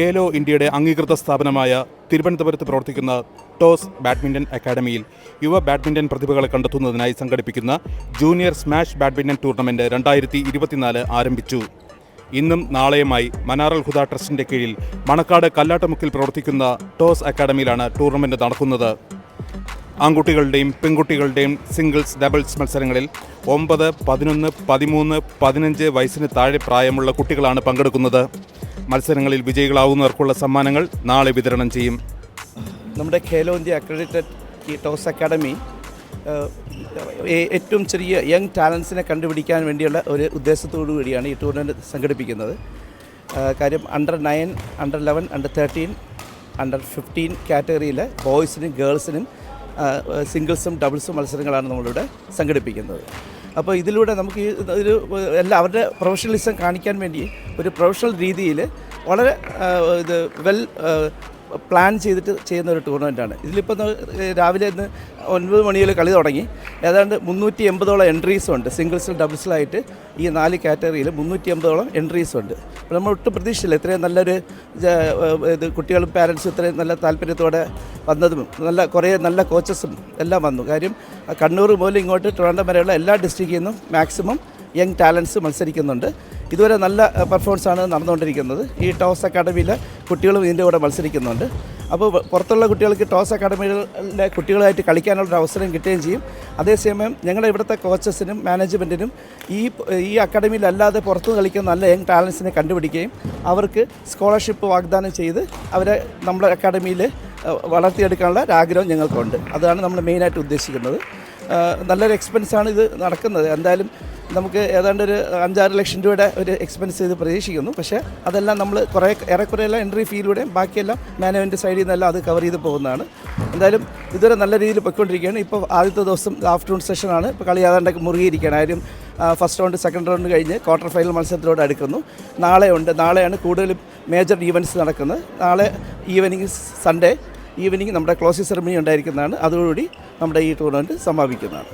ഖേലോ ഇന്ത്യയുടെ അംഗീകൃത സ്ഥാപനമായ തിരുവനന്തപുരത്ത് പ്രവർത്തിക്കുന്ന ടോസ് ബാഡ്മിന്റൺ അക്കാദമിയിൽ യുവ ബാഡ്മിന്റൺ പ്രതിഭകളെ കണ്ടെത്തുന്നതിനായി സംഘടിപ്പിക്കുന്ന ജൂനിയർ സ്മാഷ് ബാഡ്മിന്റൺ ടൂർണമെന്റ് രണ്ടായിരത്തി ഇരുപത്തിനാല് ആരംഭിച്ചു. ഇന്നും നാളെയുമായി മനാറൽ ഹുദ ട്രസ്റ്റിന്റെ കീഴിൽ മണക്കാട് കല്ലാട്ടമുക്കിൽ പ്രവർത്തിക്കുന്ന ടോസ് അക്കാദമിയിലാണ് ടൂർണമെന്റ് നടക്കുന്നത്. ആൺകുട്ടികളുടെയും പെൺകുട്ടികളുടെയും സിംഗിൾസ് ഡബിൾസ് മത്സരങ്ങളിൽ ഒമ്പത് പതിനൊന്ന് പതിമൂന്ന് പതിനഞ്ച് വയസ്സിന് താഴെ പ്രായമുള്ള കുട്ടികളാണ് പങ്കെടുക്കുന്നത്. മത്സരങ്ങളിൽ വിജയികളാവുന്നവർക്കുള്ള സമ്മാനങ്ങൾ നാളെ വിതരണം ചെയ്യും. നമ്മുടെ Khelo India accredited Toss academy ഏറ്റവും ചെറിയ യങ് ടാലൻസിനെ കണ്ടുപിടിക്കാൻ വേണ്ടിയുള്ള ഒരു ഉദ്ദേശത്തോടു കൂടിയാണ് ഈ ടൂർണമെന്റ് സംഘടിപ്പിക്കുന്നത്. കാര്യം under nine under eleven under thirteen under fifteen കാറ്റഗറിയിലെ ബോയ്സിനും ഗേൾസിനും സിംഗിൾസും ഡബിൾസും മത്സരങ്ങളാണ് നമ്മളിവിടെ സംഘടിപ്പിക്കുന്നത്. അപ്പോൾ ഇതിലൂടെ നമുക്ക് ഈ ഒരു എല്ലാ അവരുടെ പ്രൊഫഷണലിസം കാണിക്കാൻ വേണ്ടി ഒരു പ്രൊഫഷണൽ രീതിയിൽ വളരെ ഇത് വെൽ പ്ലാൻ ചെയ്തിട്ട് ചെയ്യുന്ന ഒരു ടൂർണമെന്റാണ് ഇതിലിപ്പോൾ രാവിലെ ഇന്ന് ഒൻപത് മണിയിൽ കളി തുടങ്ങി. ഏതാണ്ട് മുന്നൂറ്റി എൺപതോളം എൻട്രീസും ഉണ്ട് സിംഗിൾസിൽ ഡബിൾസിലായിട്ട് ഈ നാല് കാറ്റഗറിയിൽ മുന്നൂറ്റി എൺപതോളം എൻട്രീസും ഉണ്ട്. അപ്പോൾ നമ്മൾ ഒട്ടും പ്രതീക്ഷയില്ല ഇത്രയും നല്ലൊരു ഇത് കുട്ടികളും പാരൻസും ഇത്രയും നല്ല താല്പര്യത്തോടെ വന്നതും നല്ല കുറേ നല്ല കോച്ചസും എല്ലാം വന്നു. കാര്യം കണ്ണൂർ മുതൽ ഇങ്ങോട്ട് ട്രിവാൻഡം വരെയുള്ള എല്ലാ ഡിസ്ട്രിക്റ്റിൽ നിന്നും മാക്സിമം യങ് ടാലൻസ് മത്സരിക്കുന്നുണ്ട്. ഇതുവരെ നല്ല പെർഫോമൻസ് ആണ് നടന്നുകൊണ്ടിരിക്കുന്നത്. ഈ ടോസ് അക്കാഡമിയിൽ കുട്ടികളും ഇതിന്റെ കൂടെ മത്സരിക്കുന്നുണ്ട്. അപ്പോൾ പുറത്തുള്ള കുട്ടികൾക്ക് ടോസ് അക്കാഡമിയിലെ കുട്ടികളായിട്ട് കളിക്കാനുള്ള അവസരം കിട്ടുകയും ചെയ്യും. അതേസമയം ഞങ്ങളുടെ ഇവിടുത്തെ കോച്ചസിനും മാനേജ്മെന്റിനും ഈ ഈ അക്കാഡമിയിലല്ലാതെ പുറത്തു കളിക്കുന്ന നല്ല യങ് ടാലൻസിനെ കണ്ടുപിടിക്കുകയും അവർക്ക് സ്കോളർഷിപ്പ് വാഗ്ദാനം ചെയ്ത് അവരെ നമ്മുടെ അക്കാഡമിയിൽ വളർത്തിയെടുക്കാനുള്ള ഒരു ആഗ്രഹം ഞങ്ങൾക്കുണ്ട്. അതാണ് നമ്മൾ മെയിനായിട്ട് ഉദ്ദേശിക്കുന്നത്. നല്ലൊരു എക്സ്പെൻസാണ് ഇത് നടക്കുന്നത്. എന്തായാലും നമുക്ക് ഏതാണ്ട് ഒരു അഞ്ചാറ് ലക്ഷം രൂപയുടെ ഒരു എക്സ്പെൻസ് ഇത് പ്രതീക്ഷിക്കുന്നു. പക്ഷേ അതെല്ലാം നമ്മൾ കുറേ ഏറെക്കുറെ എല്ലാം എൻട്രി ഫീയിലൂടെയും ബാക്കിയെല്ലാം മാനേജ്മെന്റ് സൈഡിൽ നിന്നെല്ലാം അത് കവർ ചെയ്ത് പോകുന്നതാണ്. എന്തായാലും ഇതുവരെ നല്ല രീതിയിൽ പൊയ്ക്കൊണ്ടിരിക്കുകയാണ്. ഇപ്പോൾ ആദ്യത്തെ ദിവസം ആഫ്റ്റർനൂൺ സെഷനാണ് ഇപ്പോൾ കളി ഏതാണ്ട് മുറുകിയിരിക്കുകയാണ്. ആരും ഫസ്റ്റ് റൗണ്ട് സെക്കൻഡ് റൗണ്ട് കഴിഞ്ഞ് ക്വാർട്ടർ ഫൈനൽ മത്സരത്തിലൂടെ അടുക്കുന്നു. നാളെ ഉണ്ട് നാളെയാണ് കൂടുതൽ മേജർ ഈവന്റ്സ് നടക്കുന്നത്. നാളെ ഈവനിങ് സൺഡേ ഈവനിങ് നമ്മുടെ ക്ലോസിംഗ് സെറമണി ഉണ്ടായിരിക്കുന്നതാണ്. അതോടുകൂടി നമ്മുടെ ഈ ടൂർണമെന്റ് സമാപിക്കുന്നതാണ്.